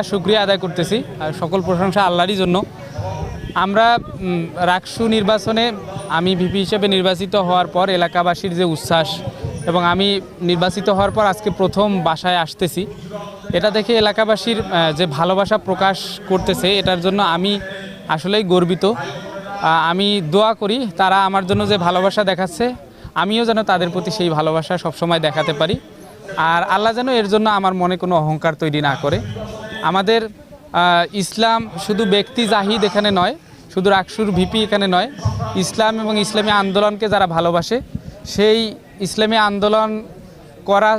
শুক্রিয়া আদায় করতেছি, আর সকল প্রশংসা আল্লাহরই জন্য। আমরা রাকসু নির্বাচনে আমি ভিপি হিসেবে নির্বাচিত হওয়ার পর এলাকাবাসীর যে উচ্ছ্বাস এবং আমি নির্বাচিত হওয়ার পর আজকে প্রথম বাসায় আসতেছি, এটা দেখে এলাকাবাসীর যে ভালোবাসা প্রকাশ করতেছে, এটার জন্য আমি আসলেই গর্বিত। আমি দোয়া করি, তারা আমার জন্য যে ভালোবাসা দেখাচ্ছে, আমিও যেন তাদের প্রতি সেই ভালোবাসা সবসময় দেখাতে পারি। আর আল্লাহ যেন এর জন্য আমার মনে কোনো অহংকার তৈরি না করে। আমাদের ইসলাম শুধু ব্যক্তি জাহিদ এখানে নয়, শুধু রাকসুর ভিপি এখানে নয়, ইসলাম এবং ইসলামী আন্দোলনকে যারা ভালোবাসে, সেই ইসলামী আন্দোলন করা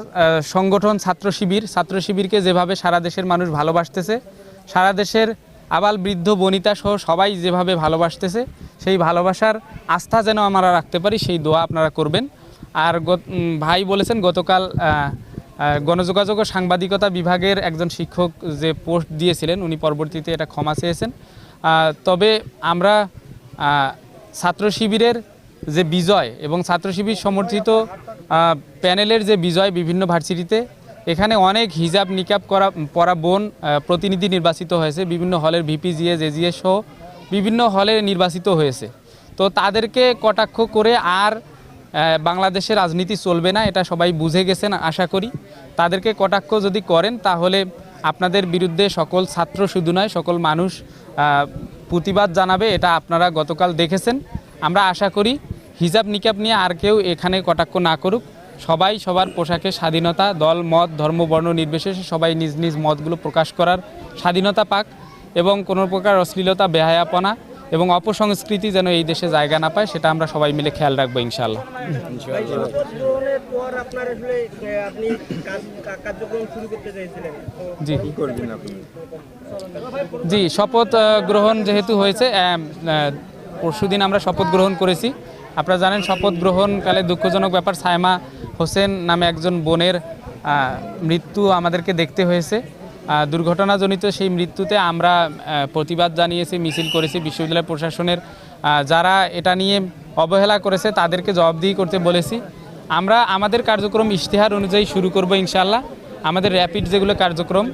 সংগঠন ছাত্র শিবির, ছাত্র শিবিরকে যেভাবে সারা দেশের মানুষ ভালোবাসতেছে, সারা দেশের আবাল বৃদ্ধ বনিতা সহ সবাই যেভাবে ভালোবাসতেছে, সেই ভালোবাসার আস্থা যেন আমরা রাখতে পারি, সেই দোয়া আপনারা করবেন। আর ভাই বলেছেন, গতকাল গণযোগাযোগ ও সাংবাদিকতা বিভাগের একজন শিক্ষক যে পোস্ট দিয়েছিলেন, উনি পরবর্তীতে এটা ক্ষমা চেয়েছেন। তবে আমরা ছাত্র শিবিরের যে বিজয় এবং ছাত্র শিবির সমর্থিত প্যানেলের যে বিজয় বিভিন্ন ভার্সিটিতে, এখানে অনেক হিজাব নিকাব করা, পরা বোন প্রতিনিধি নির্বাচিত হয়েছে। বিভিন্ন হলের ভিপি জিএ, জেজিএ সহ বিভিন্ন হলে নির্বাচিত হয়েছে। তো তাদেরকে কটাক্ষ করে আর বাংলাদেশে রাজনীতি চলবে না, এটা সবাই বুঝে গেছেন, আশা করি। তাদেরকে কটাক্ষ যদি করেন, তাহলে আপনাদের বিরুদ্ধে সকল ছাত্র শুধু নয়, সকল মানুষ প্রতিবাদ জানাবে, এটা আপনারা গতকাল দেখেছেন। আমরা আশা করি হিজাব নিকাব নিয়ে আর কেউ এখানে কটাক্ষ না করুক। সবাই সবার পোশাকে স্বাধীনতা, দল, মত, ধর্ম, বর্ণ নির্বিশেষে সবাই নিজ নিজ মতগুলো প্রকাশ করার স্বাধীনতা পাক এবং কোনো প্রকার অশ্লীলতা, বেহায়াপনা এবং অপসংস্কৃতি যেন এই দেশে জায়গা না পায়, সেটা আমরা সবাই মিলে খেয়াল রাখব তো জি। জি, শপথ গ্রহণ যেহেতু হয়েছে পরশু দিন আমরা শপথ গ্রহণ করেছি। আপনারা জানেন, শপথ গ্রহণকালে দুঃখজনক ব্যাপার সায়মা হোসেন নামে একজন বোনের মৃত্যু আমাদেরকে দেখতে হয়েছে। দুর্ঘটনাজনিত সেই মৃত্যুতে আমরা প্রতিবাদ জানিয়েছি, মিছিল করেছি বিশ্ববিদ্যালয় প্রশাসনের যারা এটা নিয়ে অবহেলা করেছে তাদেরকে জবাবদিহি করতে বলেছি। আমরা আমাদের কার্যক্রম ইশতেহার অনুযায়ী শুরু করব ইনশাল্লাহ আমাদের র্যাপিড যেগুলো কার্যক্রম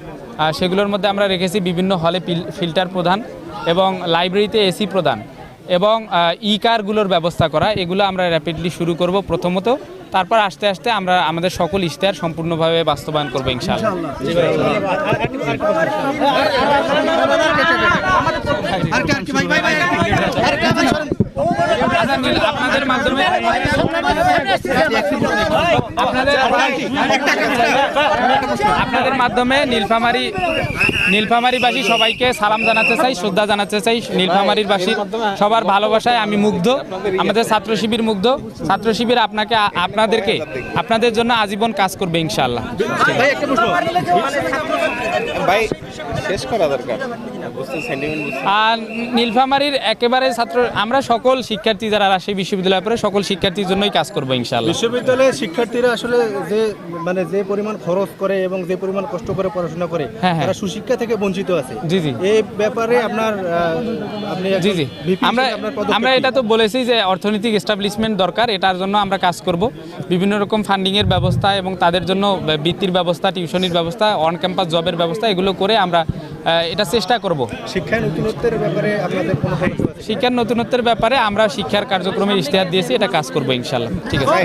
সেগুলোর মধ্যে আমরা রেখেছি বিভিন্ন হলে ফিল্টার প্রদান এবং লাইব্রেরিতে এসি প্রদান এবং ই কারগুলোর ব্যবস্থা করা, এগুলো আমরা র্যাপিডলি শুরু করব প্রথমত। তারপর আস্তে আস্তে আমরা আমাদের সকল ইশতেহার সম্পূর্ণভাবে বাস্তবায়ন করব ইনশাআল্লাহ। আচ্ছা, আপনাদের মাধ্যমে আপনাদের আপনাদের মাধ্যমে নীলফামারি নীলফামারিবাসী সবাইকে সালাম জানাতে চাই শ্রদ্ধা জানাতে চাই নীলফামারির বাসী সবার ভালোবাসায় আমি মুগ্ধ আমাদের ছাত্র শিবির মুগ্ধ। ছাত্র শিবির আপনাকে আপনাদেরকে আপনাদের জন্য আজীবন কাজ করবে ইনশাআল্লাহ। ভাই শেষ করা দরকার। আর নীলফামারির একেবারে ছাত্র আমরা সকল শিক্ষার্থী যারা রাজশাহী বিশ্ববিদ্যালয়ে পড়ে সকল শিক্ষার্থীর জন্যই কাজ করব ইনশাআল্লাহ। বিশ্ববিদ্যালয়ের শিক্ষার্থীরা আসলে যে মানে যে পরিমাণ খরচ করে এবং যে পরিমাণ কষ্ট করে পড়াশোনা করে হ্যাঁ, হ্যাঁ। তারা সুশিক্ষা থেকে বঞ্চিত আছে। জি জি। এই ব্যাপারে আপনার আপনি জি জি। আমরা আমরা এটা তো বলেছি যে অর্থনৈতিক এস্টাবলিশমেন্ট দরকার এটার জন্য আমরা কাজ করব। বিভিন্ন রকম ফান্ডিংয়ের ব্যবস্থা এবং তাদের জন্য বৃত্তির ব্যবস্থা টিউশনির ব্যবস্থা অন ক্যাম্পাস জবের ব্যবস্থা এগুলো করে আমরা এটা চেষ্টা করব। শিক্ষায় নতুনত্বের ব্যাপারে আপনাদের কোনো? শিক্ষার নতুনত্বের ব্যাপারে আমরা শিক্ষার কার্যক্রমে ইশতেহার দিয়েছি এটা কাজ করব ইনশাল্লাহ ঠিক আছে।